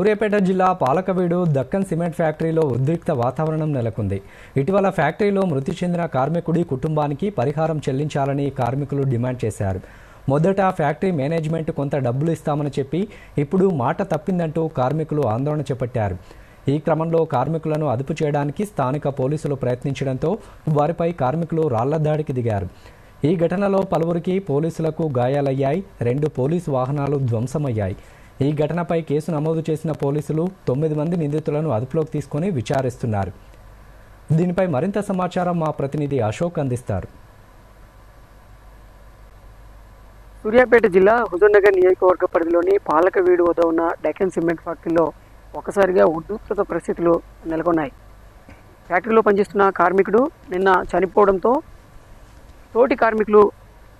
సూర్యాపేట జిల్లా పాలకవీడు దక్కన్ సిమెంట్ ఫ్యాక్టరీలో ఉద్రిక్త వాతావరణం నెలకొంది. ఇటీవల ఫ్యాక్టరీలో మృతి చెందిన కార్మికుడి కుటుంబానికి పరిహారం చెల్లించాలని కార్మికులు డిమాండ్ చేశారు. మొదట ఫ్యాక్టరీ మేనేజ్మెంట్ కొంత డబ్బులు ఇస్తామని చెప్పి ఇప్పుడు మాట తప్పిందంటూ కార్మికులు ఆందోళన చేపట్టారు. ఈ క్రమంలో కార్మికులను అదుపు చేయడానికి స్థానిక పోలీసులు ప్రయత్నించడంతో వారిపై కార్మికులు రాళ్ళ దాడికి దిగారు. ఈ ఘటనలో పలువురికి పోలీసులకు గాయాలయ్యాయి. రెండు పోలీసు వాహనాలు ధ్వంసమయ్యాయి. ఈ ఘటనపై కేసు నమోదు చేసిన పోలీసులు తొమ్మిది మంది నిందితులను అదుపులోకి తీసుకొని విచారిస్తున్నారు. దీనిపై మరింత సమాచారం మా ప్రతినిధి అశోక్ అందిస్తారు. సూర్యాపేట జిల్లా హుజూర్నగర్ నియోజకవర్గ పరిధిలోని పాలకవీడు వద్ద ఉన్న డెక్కన్ సిమెంట్ ఫ్యాక్టరీలో ఒకసారిగా ఉద్రిక్తత పరిస్థితులు నెలకొన్నాయి. ఫ్యాక్టరీలో పనిచేస్తున్న కార్మికుడు నిన్న చనిపోవడంతో తోటి కార్మికులు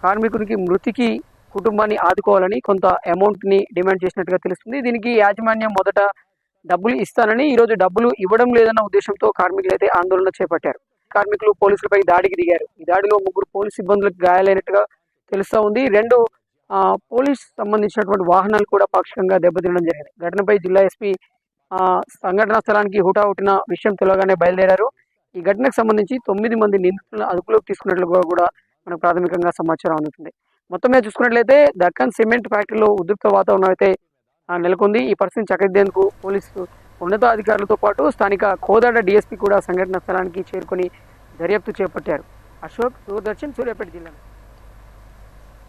కార్మికునికి మృతికి కుటుంబాన్ని ఆదుకోవాలని కొంత అమౌంట్ని డిమాండ్ చేసినట్టుగా తెలుస్తుంది. దీనికి యాజమాన్యం మొదట డబ్బులు ఇస్తానని ఈరోజు డబ్బులు ఇవ్వడం లేదన్న ఉద్దేశంతో కార్మికులు అయితే ఆందోళన చేపట్టారు. కార్మికులు పోలీసులపై దాడికి దిగారు. ఈ దాడిలో ముగ్గురు పోలీసు సిబ్బందులకు గాయాలైనట్టుగా తెలుస్తూ ఉంది. రెండు పోలీస్ సంబంధించినటువంటి వాహనాలు కూడా పాక్షికంగా దెబ్బతినడం జరిగింది. ఘటనపై జిల్లా ఎస్పీ సంఘటనా స్థలానికి హుటాహుటిన విషయం తెలియగానే బయలుదేరారు. ఈ ఘటనకు సంబంధించి తొమ్మిది మంది నిందితులను అదుపులోకి తీసుకున్నట్లుగా కూడా మనకు ప్రాథమికంగా సమాచారం అందుతుంది. మొత్తం మీద చూసుకున్నట్లయితే దక్కన్ సిమెంట్ ఫ్యాక్టరీలో ఉద్రిక్త వాతావరణం అయితే ఆ, నెలకొంది. ఈ పరిస్థితిని చక్కదిద్దేందుకు పోలీసు ఉన్నతాధికారులతో పాటు స్థానిక కోదాడ డిఎస్పీ కూడా సంఘటన స్థలానికి చేరుకొని దర్యాప్తు చేపట్టారు. అశోక్ దూరదర్శన్ సూర్యాపేట జిల్లా.